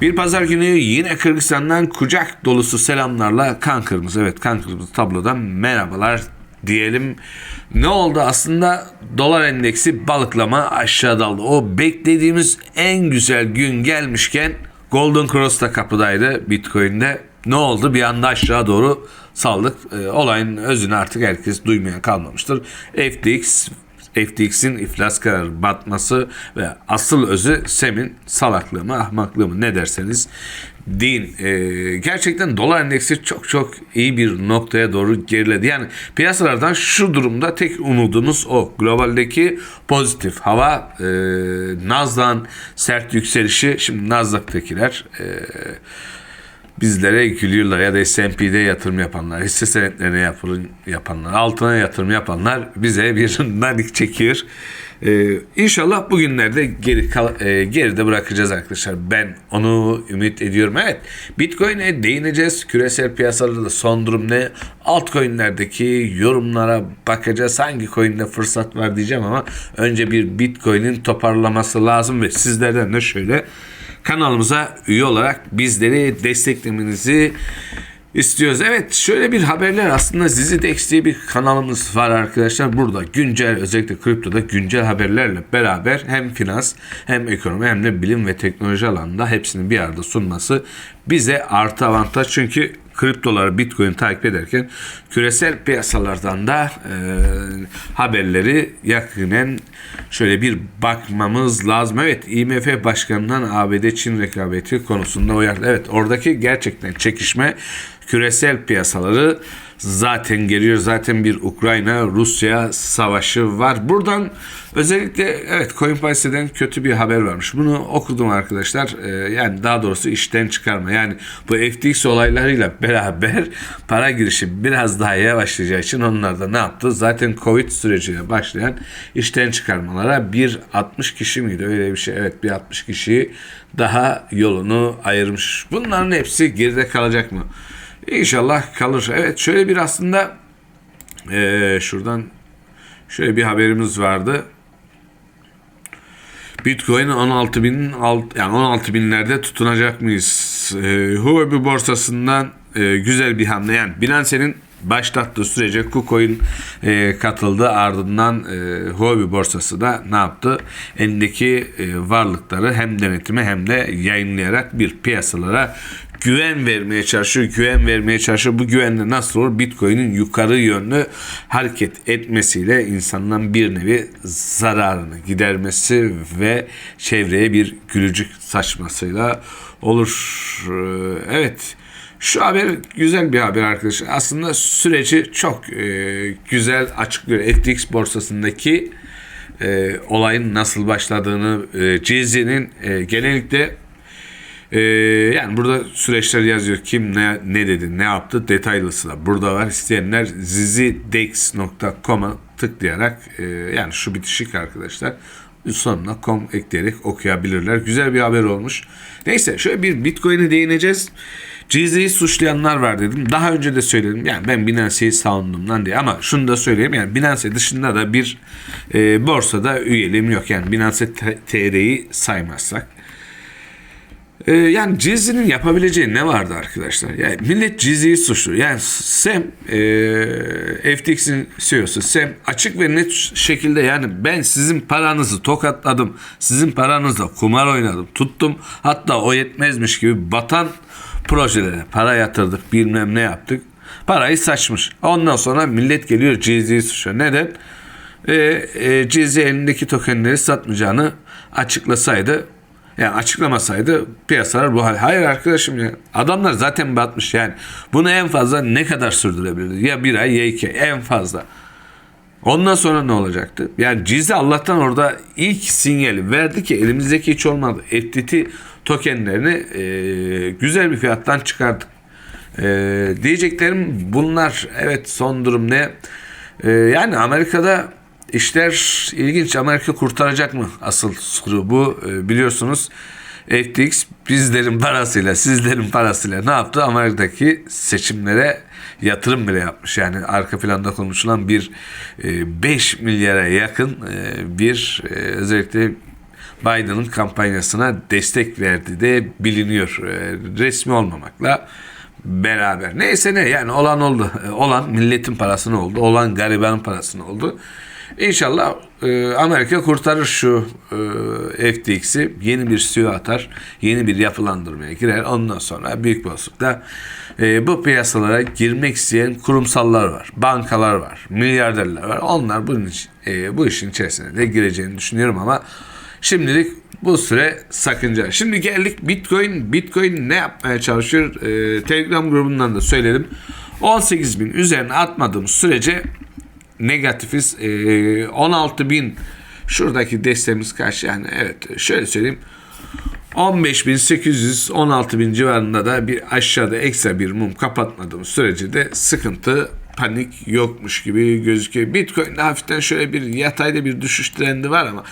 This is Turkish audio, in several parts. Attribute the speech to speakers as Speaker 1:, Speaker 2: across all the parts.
Speaker 1: Bir pazar günü yine Kırgızistan'dan kucak dolusu selamlarla kan. Evet kan kırmızı tablodan merhabalar diyelim. Ne oldu aslında dolar endeksi balıklama aşağı daldı. O beklediğimiz en güzel gün gelmişken Golden Cross da kapıdaydı Bitcoin'de. Ne oldu? Bir anda aşağı doğru saldık. Ee, olayın özünü artık herkes duymaya kalmamıştır. FTX FTX'in iflas kararı batması ve asıl özü Sem'in salaklığı mı ahmaklığı mı ne derseniz deyin. Ee, gerçekten dolar endeksi çok çok iyi bir noktaya doğru geriledi. Yani piyasalardan şu durumda tek umudumuz o. Globaldeki pozitif hava e, Nasdaq'ın sert yükselişi şimdi Nasdaq'takiler e, bizlere gülüyorlar ya da S&P'de yatırım yapanlar, hisse senetlerine yapılın, yapanlar, altına yatırım yapanlar bize bir nanik çekiyor. Ee, inşallah bugünlerde geri kal- e, geride bırakacağız arkadaşlar. Ben onu ümit ediyorum. Evet, Bitcoin'e değineceğiz. Küresel piyasalarda son durum ne? Altcoin'lerdeki yorumlara bakacağız. Hangi coin'de fırsat var diyeceğim ama önce bir Bitcoin'in toparlaması lazım ve sizlerden de şöyle kanalımıza üye olarak bizleri desteklemenizi istiyoruz. Evet şöyle bir haberler aslında Zizidex diye bir kanalımız var arkadaşlar. Burada güncel özellikle kriptoda güncel haberlerle beraber hem finans hem ekonomi hem de bilim ve teknoloji alanında hepsini bir arada sunması bize artı avantaj. Çünkü kriptoları Bitcoin takip ederken küresel piyasalardan da e, haberleri yakinen şöyle bir bakmamız lazım. Evet IMF Başkanı'ndan ABD Çin rekabeti konusunda uyardı. Evet oradaki gerçekten çekişme küresel piyasaları zaten geliyor. Zaten bir Ukrayna-Rusya savaşı var. Buradan özellikle evet CoinPice'den kötü bir haber varmış. Bunu okudum arkadaşlar. Ee, yani daha doğrusu işten çıkarma. Yani bu FTX olaylarıyla beraber para girişi biraz daha yavaşlayacağı için onlar da ne yaptı? Zaten Covid süreciyle başlayan işten çıkarmalara bir 60 kişi miydi? Öyle bir şey. Evet bir 60 kişi daha yolunu ayırmış. Bunların hepsi geride kalacak mı? İnşallah kalır. Evet şöyle bir aslında eee, şuradan şöyle bir haberimiz vardı. Bitcoin 16 bin alt, yani 16 binlerde tutunacak mıyız? E, Huobi borsasından e, güzel bir hamle. Yani Binance'nin başlattığı sürece KuCoin e, katıldı. Ardından e, Huobi borsası da ne yaptı? Elindeki e, varlıkları hem denetime hem de yayınlayarak bir piyasalara güven vermeye çalışıyor, güven vermeye çalışıyor. Bu güvenle nasıl olur? Bitcoin'in yukarı yönlü hareket etmesiyle insandan bir nevi zararını gidermesi ve çevreye bir gülücük saçmasıyla olur. Ee, Evet. Şu haber güzel bir haber arkadaşlar. Aslında süreci çok e, güzel açıklıyor. FTX borsasındaki e, olayın nasıl başladığını, e, GZ'nin e, genellikle ee, yani burada süreçler yazıyor. Kim ne, ne dedi, ne yaptı detaylısı da burada var. İsteyenler zizidex.com'a tıklayarak e, yani şu bitişik arkadaşlar sonuna com ekleyerek okuyabilirler. Güzel bir haber olmuş. Neyse şöyle bir Bitcoin'e değineceğiz. GZ'yi suçlayanlar var dedim. Daha önce de söyledim. Yani ben Binance'yi savundum lan diye. Ama şunu da söyleyeyim. Yani Binance dışında da bir e, borsada üyeliğim yok. Yani Binance TR'yi saymazsak. Ee, yani Cizzi'nin yapabileceği ne vardı arkadaşlar? Yani millet Cizzi'yi suçluyor. Yani Sam e, FTX'in CEO'su Sam açık ve net şekilde yani ben sizin paranızı tokatladım. Sizin paranızla kumar oynadım. Tuttum. Hatta o yetmezmiş gibi batan projelere para yatırdık. Bilmem ne yaptık. Parayı saçmış. Ondan sonra millet geliyor Cizzi'yi suçluyor. Neden? E, e, Cizzi elindeki tokenleri satmayacağını açıklasaydı yani açıklamasaydı piyasalar bu hal. Hayır arkadaşım ya. Adamlar zaten batmış yani. Bunu en fazla ne kadar sürdürebilirdi? Ya bir ay ya iki en fazla. Ondan sonra ne olacaktı? Yani Cizi Allah'tan orada ilk sinyali verdi ki elimizdeki hiç olmadı. FTT tokenlerini e, güzel bir fiyattan çıkardık. E, diyeceklerim bunlar. Evet son durum ne? E, yani Amerika'da İşler ilginç. Amerika kurtaracak mı? Asıl soru bu. E, biliyorsunuz FTX bizlerin parasıyla, sizlerin parasıyla ne yaptı? Amerika'daki seçimlere yatırım bile yapmış. Yani arka planda konuşulan bir e, 5 milyara yakın e, bir e, özellikle Biden'ın kampanyasına destek verdiği de biliniyor. E, resmi olmamakla beraber. Neyse ne yani olan oldu. E, Olan milletin parasını oldu. Olan garibanın parasını oldu. İnşallah e, Amerika kurtarır şu e, FTX'i. Yeni bir suyu atar. Yeni bir yapılandırmaya girer. Ondan sonra büyük bir olasılıkla e, bu piyasalara girmek isteyen kurumsallar var. Bankalar var. Milyarderler var. Onlar bunun için, e, bu işin içerisine de gireceğini düşünüyorum ama şimdilik bu süre sakınca. Şimdi geldik Bitcoin. Bitcoin ne yapmaya çalışıyor? E, Telegram grubundan da söyledim. 18 bin üzerine atmadığımız sürece negatifiz. E, 16 bin şuradaki desteğimiz kaç? Yani evet şöyle söyleyeyim. 15.800 16.000 civarında da bir aşağıda ekstra bir mum kapatmadığımız sürece de sıkıntı panik yokmuş gibi gözüküyor. Bitcoin'de hafiften şöyle bir yatayda bir düşüş trendi var ama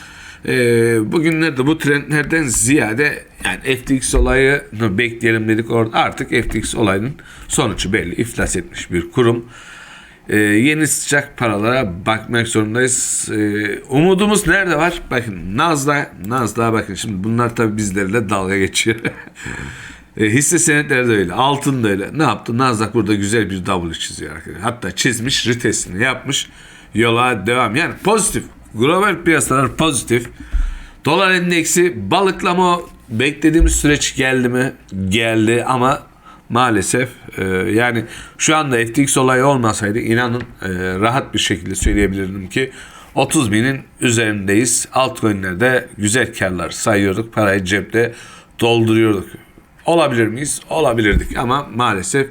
Speaker 1: e, bugünlerde bu trendlerden ziyade yani FTX olayını bekleyelim dedik orada artık FTX olayının sonucu belli iflas etmiş bir kurum. Ee, yeni sıcak paralara bakmak zorundayız. Ee, umudumuz nerede var? Bakın Nazda, Nazda bakın şimdi bunlar tabii bizlerle dalga geçiyor. e, hisse senetleri de öyle. Altın da öyle. Ne yaptı? Nasdaq burada güzel bir W çiziyor arkadaşlar. Hatta çizmiş, ritesini yapmış. Yola devam. Yani pozitif. Global piyasalar pozitif. Dolar endeksi balıklama beklediğimiz süreç geldi mi? Geldi ama maalesef e, yani şu anda FTX olayı olmasaydı inanın e, rahat bir şekilde söyleyebilirdim ki 30 binin üzerindeyiz. Altcoin'lerde güzel karlar sayıyorduk. Parayı cepte dolduruyorduk. Olabilir miyiz? Olabilirdik ama maalesef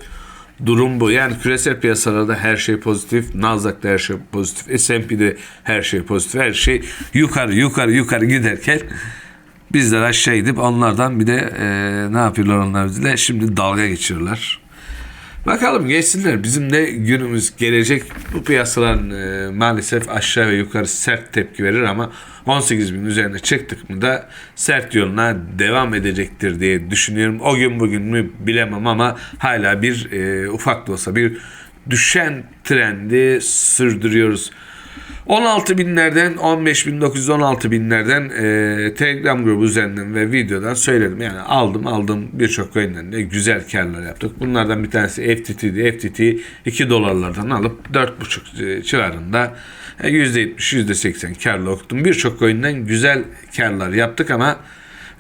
Speaker 1: durum bu. Yani küresel piyasalarda her şey pozitif. Nasdaq'ta her şey pozitif. S&P'de her şey pozitif. Her şey yukarı yukarı yukarı giderken bizler aşağı gidip onlardan bir de e, ne yapıyorlar onlar bizle? Şimdi dalga geçiyorlar. Bakalım geçsinler. Bizim de günümüz gelecek. Bu piyasaların e, maalesef aşağı ve yukarı sert tepki verir ama 18 bin üzerine çıktık mı da sert yoluna devam edecektir diye düşünüyorum. O gün bugün mü bilemem ama hala bir e, ufak da olsa bir düşen trendi sürdürüyoruz. 16 binlerden 15 bin 916 binlerden e, Telegram grubu üzerinden ve videodan söyledim. Yani aldım aldım birçok coin'den de güzel karlar yaptık. Bunlardan bir tanesi FTT'di. FTT 2 dolarlardan alıp 4,5 civarında e, %70 %80 karla okuttum. Birçok coin'den güzel karlar yaptık ama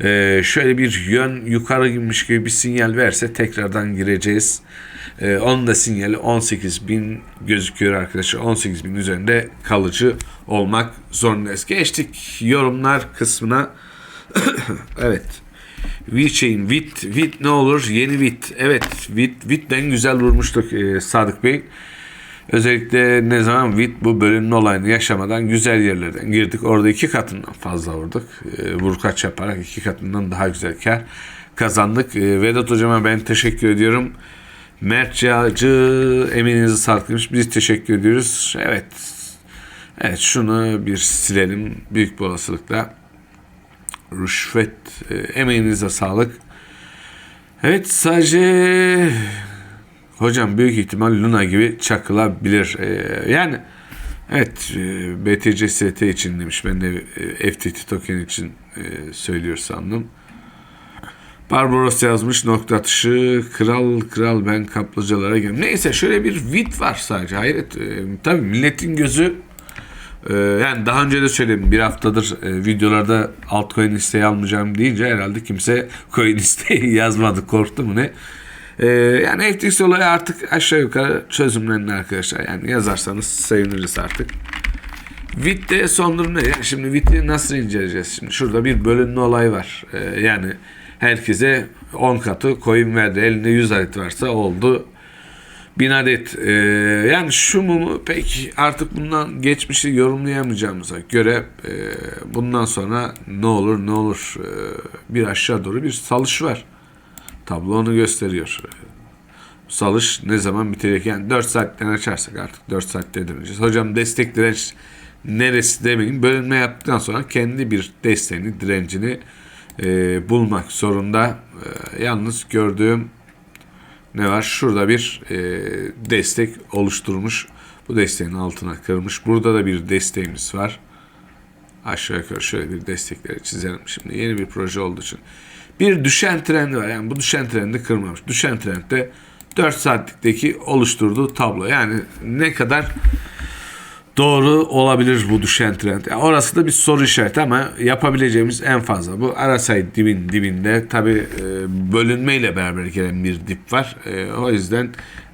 Speaker 1: e, şöyle bir yön yukarı girmiş gibi bir sinyal verse tekrardan gireceğiz. E, onun da sinyali 18 bin gözüküyor arkadaşlar. 18 bin üzerinde kalıcı olmak zorundayız. Geçtik yorumlar kısmına. evet. VeChain, Vit, Vit ne olur? Yeni Vit. Evet, Vit, Vit'ten güzel vurmuştuk e, Sadık Bey. Özellikle ne zaman Vit bu bölünme olayını yaşamadan güzel yerlerden girdik. Orada iki katından fazla vurduk. E, vurkaç yaparak iki katından daha güzel kar kazandık. E, Vedat hocama ben teşekkür ediyorum. Mert Yağcı emeğinizi demiş. Biz teşekkür ediyoruz. Evet. Evet şunu bir silelim. Büyük bir olasılıkla. Rüşvet e, emeğinize sağlık. Evet sadece hocam büyük ihtimal Luna gibi çakılabilir. E, yani evet e, BTC ST için demiş. Ben de e, FTT token için e, söylüyor sandım. Barbaros yazmış nokta atışı kral kral ben kaplıcalara girdim. Neyse şöyle bir vid var sadece hayret. E, tabii milletin gözü e, yani daha önce de söyledim bir haftadır e, videolarda altcoin isteği almayacağım deyince herhalde kimse coin isteği yazmadı korktu mu ne. E, yani FTX olayı artık aşağı yukarı çözümlendi arkadaşlar. Yani yazarsanız seviniriz artık. VIT'te son durum ne? Yani şimdi VIT'i nasıl inceleyeceğiz? Şimdi şurada bir bölünme olayı var. E, yani herkese 10 katı coin verdi. Elinde 100 adet varsa oldu. 1000 adet. Ee, yani şu mumu pek artık bundan geçmişi yorumlayamayacağımıza göre e, bundan sonra ne olur ne olur e, bir aşağı doğru bir salış var. Tablo onu gösteriyor. Salış ne zaman bitecek? Yani 4 saatten açarsak artık 4 saatte döneceğiz. Hocam destek direnç neresi demeyin. Bölünme yaptıktan sonra kendi bir desteğini, direncini e, bulmak zorunda. E, yalnız gördüğüm ne var? Şurada bir e, destek oluşturmuş. Bu desteğin altına kırmış. Burada da bir desteğimiz var. Aşağı yukarı şöyle bir destekleri çizelim şimdi. Yeni bir proje olduğu için. Bir düşen trendi var. Yani bu düşen trendi kırmamış. Düşen trendde 4 saatlikteki oluşturduğu tablo. Yani ne kadar doğru olabilir bu düşen trend. Yani orası da bir soru işareti ama yapabileceğimiz en fazla bu. Arasay dibin dibinde tabi e, bölünmeyle beraber gelen bir dip var. E, o yüzden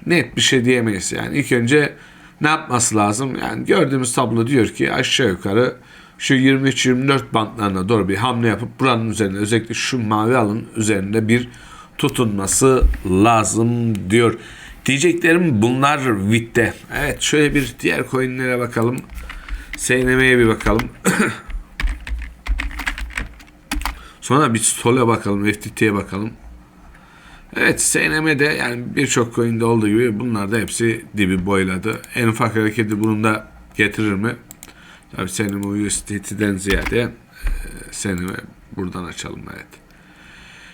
Speaker 1: net bir şey diyemeyiz. Yani ilk önce ne yapması lazım? Yani gördüğümüz tablo diyor ki aşağı yukarı şu 23-24 bantlarına doğru bir hamle yapıp buranın üzerine özellikle şu mavi alın üzerinde bir tutunması lazım diyor. Diyeceklerim bunlar Vit'te. Evet şöyle bir diğer coinlere bakalım. SNM'ye bir bakalım. Sonra bir Sol'a bakalım, FTT'ye bakalım. Evet SNM'de yani birçok coin'de olduğu gibi bunlar da hepsi dibi boyladı. En ufak hareketi bunun da getirir mi? Tabii SNM USDT'den ziyade e, SNM buradan açalım evet.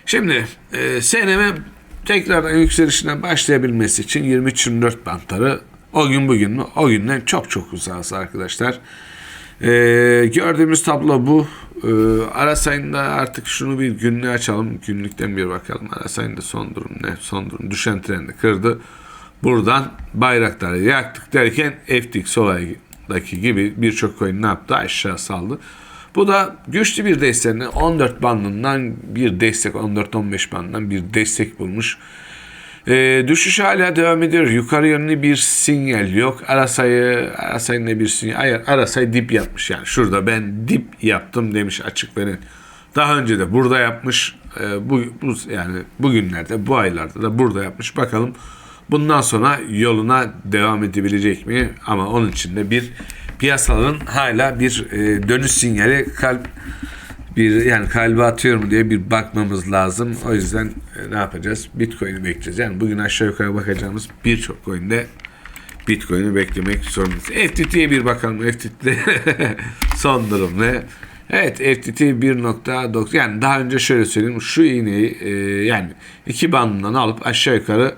Speaker 1: Şimdi e, SNM tekrardan yükselişine başlayabilmesi için 23-24 bantları o gün bugün mü? O günden çok çok uzağız arkadaşlar. Ee, gördüğümüz tablo bu. Ee, Aras ayında artık şunu bir günlüğe açalım. Günlükten bir bakalım. Aras ayında son durum ne? Son durum düşen trendi kırdı. Buradan bayrakları yaktık derken FTX olayındaki gibi birçok coin ne yaptı? Aşağı saldı. Bu da güçlü bir desteğini 14 bandından bir destek 14-15 bandından bir destek bulmuş. Ee, düşüş hala devam ediyor. Yukarı yönlü bir sinyal yok. Arasay'ı Arasay'ın bir sinyal. Hayır, Arasay dip yapmış yani. Şurada ben dip yaptım demiş açık veren. Daha önce de burada yapmış. Ee, bu, bu yani bugünlerde, bu aylarda da burada yapmış. Bakalım bundan sonra yoluna devam edebilecek mi? Ama onun için de bir piyasaların hala bir e, dönüş sinyali kalp bir yani kalbe atıyor mu diye bir bakmamız lazım. O yüzden e, ne yapacağız? Bitcoin'i bekleyeceğiz. Yani bugün aşağı yukarı bakacağımız birçok coin'de Bitcoin'i beklemek zorundayız. FTT'ye bir bakalım. FTT'de son durum ne? Evet FTT 1.9 yani daha önce şöyle söyleyeyim şu iğneyi e, yani iki bandından alıp aşağı yukarı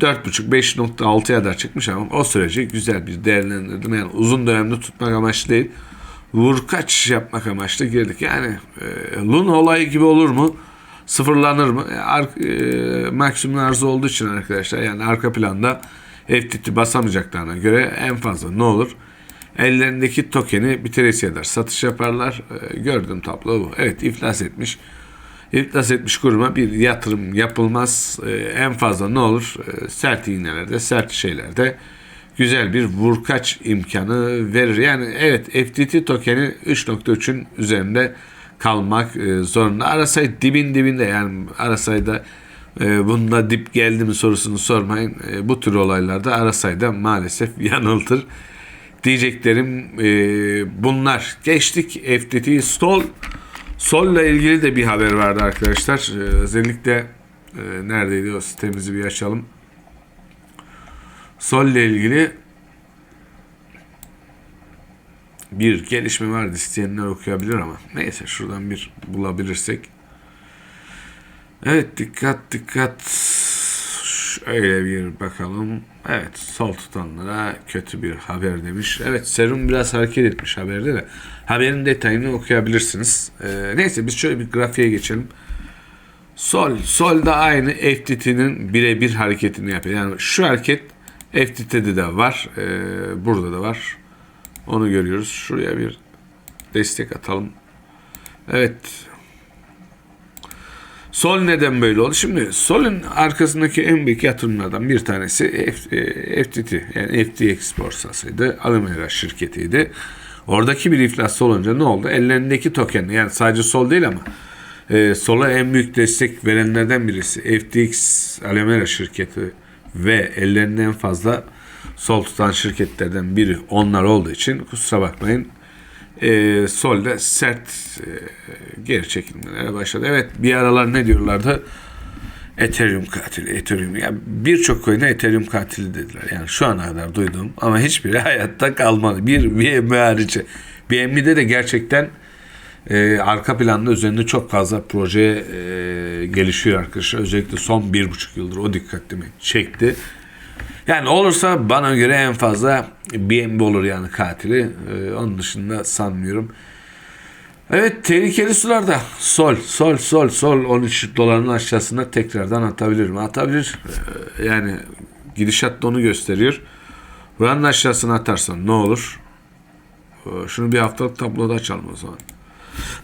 Speaker 1: 4.5-5.6'ya da çıkmış ama o süreci güzel bir değerlendirdim. Yani uzun dönemde tutmak amaçlı değil vurkaç yapmak amaçlı girdik. Yani e, Luna olayı gibi olur mu? Sıfırlanır mı? E, ar, e, maksimum arzu olduğu için arkadaşlar yani arka planda FTT basamayacaklarına göre en fazla ne olur? Ellerindeki tokeni bitiresiye eder. Satış yaparlar. E, gördüğüm tablo bu. Evet iflas etmiş. İflas etmiş kuruma bir yatırım yapılmaz. E, en fazla ne olur? E, sert iğnelerde, sert şeylerde güzel bir vurkaç imkanı verir. Yani evet FTT tokeni 3.3'ün üzerinde kalmak e, zorunda. Arasay dibin dibinde yani Arasay'da e, bunda dip geldi mi sorusunu sormayın. E, bu tür olaylarda Arasay'da maalesef yanıltır. Diyeceklerim bunlar. Geçtik FTT Sol. Sol ile ilgili de bir haber vardı arkadaşlar. E, özellikle e, neredeydi o sitemizi bir açalım. Sol ile ilgili bir gelişme vardı. İsteyenler okuyabilir ama neyse şuradan bir bulabilirsek. Evet dikkat dikkat. Şöyle bir bakalım. Evet sol tutanlara kötü bir haber demiş. Evet serum biraz hareket etmiş haberde de. Haberin detayını okuyabilirsiniz. Ee, neyse biz şöyle bir grafiğe geçelim. Sol, sol da aynı FTT'nin birebir hareketini yapıyor. Yani şu hareket FTT'de de var. Ee, burada da var. Onu görüyoruz. Şuraya bir destek atalım. Evet. Sol neden böyle oldu? Şimdi Sol'un arkasındaki en büyük yatırımlardan bir tanesi FTT yani FTX borsasıydı. Alimera şirketiydi. Oradaki bir iflas olunca ne oldu? Ellerindeki token yani sadece Sol değil ama e, Sol'a en büyük destek verenlerden birisi FTX Alimera şirketi ve ellerinde en fazla sol tutan şirketlerden biri onlar olduğu için kusura bakmayın e, solda sert e, geri çekilmelere başladı. Evet bir aralar ne diyorlardı? Ethereum katili, Ethereum. Ya birçok coin'e Ethereum katili dediler. Yani şu ana kadar duyduğum ama hiçbiri hayatta kalmadı. Bir BNB harici. BNB'de de gerçekten e, arka planda üzerinde çok fazla proje e, gelişiyor arkadaşlar. Özellikle son bir buçuk yıldır o dikkatimi çekti. Yani olursa bana göre en fazla BNB olur yani katili. Ee, onun dışında sanmıyorum. Evet tehlikeli sularda sol sol sol sol 13 doların aşağısına tekrardan atabilir mi? Atabilir. Ee, Yani gidişat da onu gösteriyor. Buranın aşağısına atarsan ne olur? Ee, Şunu bir haftalık tabloda açalım o zaman.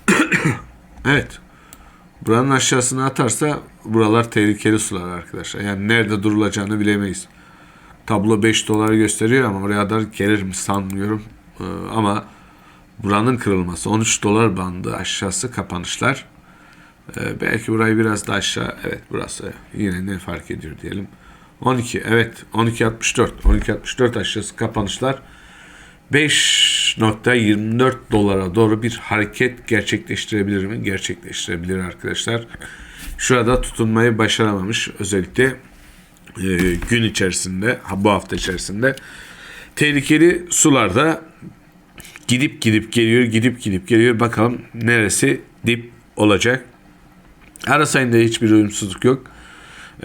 Speaker 1: evet. Buranın aşağısına atarsa buralar tehlikeli sular arkadaşlar. Yani nerede durulacağını bilemeyiz. Tablo 5 doları gösteriyor ama oraya kadar gelir mi sanmıyorum. Ee, ama buranın kırılması 13 dolar bandı aşağısı kapanışlar. Ee, belki burayı biraz da aşağı evet burası yine ne fark ediyor diyelim. 12 evet 12.64 12.64 aşağısı kapanışlar 5.24 dolara doğru bir hareket gerçekleştirebilir mi? Gerçekleştirebilir arkadaşlar. Şurada tutunmayı başaramamış özellikle e, gün içerisinde ha, bu hafta içerisinde tehlikeli sularda gidip gidip geliyor gidip gidip geliyor bakalım neresi dip olacak. Ara sayında hiçbir uyumsuzluk yok.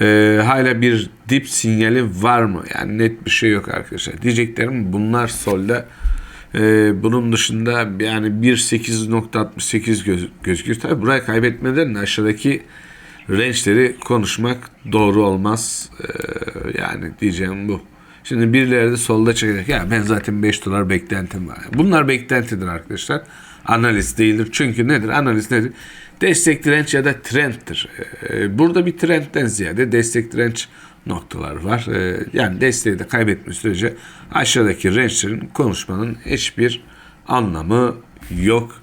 Speaker 1: Ee, hala bir dip sinyali var mı? Yani net bir şey yok arkadaşlar. Diyeceklerim bunlar solda. Ee, bunun dışında yani 1.8.68 göz, gözüküyor. Tabi burayı kaybetmeden de aşağıdaki range'leri konuşmak doğru olmaz. Ee, yani diyeceğim bu. Şimdi birileri de solda çekecek. Ya ben zaten 5 dolar beklentim var. Bunlar beklentidir arkadaşlar. Analiz değildir. Çünkü nedir? Analiz nedir? Destek direnç ya da trendtir. Ee, Burada bir trendten ziyade destek direnç noktalar var. Ee, Yani desteği de kaybetme sürece aşağıdaki range'lerin konuşmanın hiçbir anlamı yok.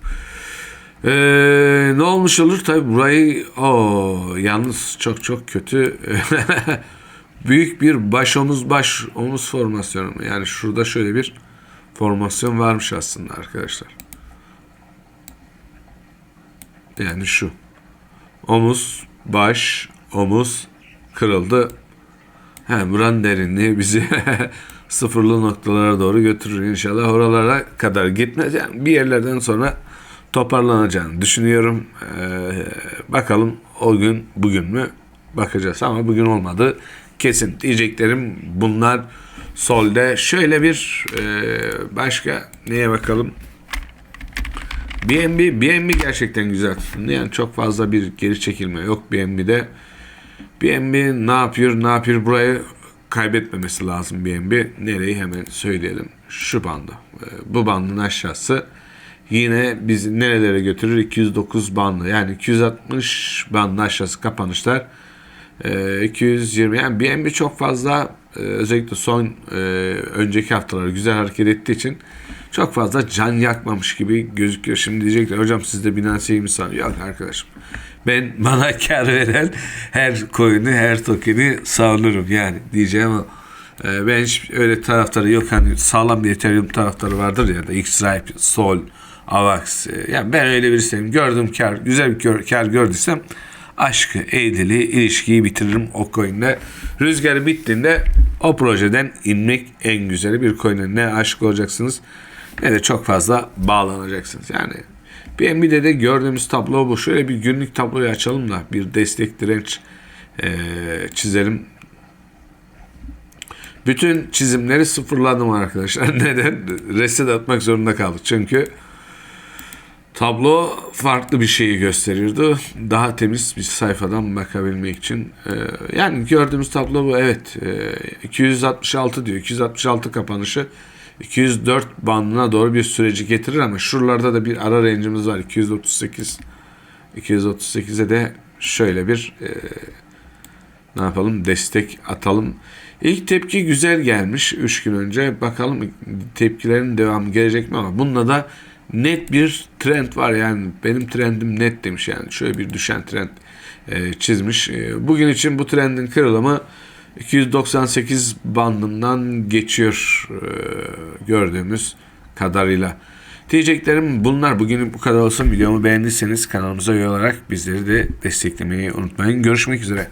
Speaker 1: Ee, ne olmuş olur tabi burayı o yalnız çok çok kötü büyük bir baş omuz baş omuz formasyonu yani şurada şöyle bir formasyon varmış aslında arkadaşlar. Yani şu. Omuz, baş, omuz kırıldı. He, buranın derinliği bizi sıfırlı noktalara doğru götürür inşallah. Oralara kadar gitmez. Yani bir yerlerden sonra toparlanacağını düşünüyorum. Ee, bakalım o gün bugün mü bakacağız ama bugün olmadı. Kesin diyeceklerim bunlar solde. Şöyle bir e, başka neye bakalım? BNB, BNB gerçekten güzel tutundu. Yani çok fazla bir geri çekilme yok BNB'de. BNB ne yapıyor, ne yapıyor burayı kaybetmemesi lazım BNB. Nereyi hemen söyleyelim. Şu bandı. Ee, Bu bandın aşağısı yine bizi nerelere götürür? 209 bandı. Yani 260 bandın aşağısı kapanışlar. Ee, 220 yani BNB çok fazla e, özellikle son e, önceki haftalar güzel hareket ettiği için çok fazla can yakmamış gibi gözüküyor. Şimdi diyecekler hocam siz de Binance'yi mi sanıyor? Yok arkadaşım. Ben bana kar veren her coin'i her token'i savunurum yani diyeceğim ama e, ben hiç öyle taraftarı yok. Hani sağlam bir Ethereum taraftarı vardır ya da X-Ripe, Sol, Avax. Yani ben öyle birisiyim. Gördüm kar, güzel bir kar, kar gördüysem aşkı, eğlili, ilişkiyi bitiririm o coin'le. Rüzgarı bittiğinde o projeden inmek en güzeli bir coin'e. Ne aşık olacaksınız ne de çok fazla bağlanacaksınız. Yani BNB'de de gördüğümüz tablo bu. Şöyle bir günlük tabloyu açalım da bir destek direnç e, çizelim. Bütün çizimleri sıfırladım arkadaşlar. Neden? Reset atmak zorunda kaldık. Çünkü tablo farklı bir şeyi gösteriyordu. Daha temiz bir sayfadan bakabilmek için. Ee, yani gördüğümüz tablo bu. Evet. Ee, 266 diyor. 266 kapanışı 204 bandına doğru bir süreci getirir ama şuralarda da bir ara range'imiz var. 238 238'e de şöyle bir e, ne yapalım destek atalım. İlk tepki güzel gelmiş 3 gün önce. Bakalım tepkilerin devamı gelecek mi ama bununla da net bir trend var yani benim trendim net demiş yani şöyle bir düşen trend e, çizmiş. E, bugün için bu trendin kırılımı 298 bandından geçiyor e, gördüğümüz kadarıyla. Diyeceklerim bunlar. Bugün bu kadar olsun. Videomu beğendiyseniz kanalımıza üye olarak bizleri de desteklemeyi unutmayın. Görüşmek üzere.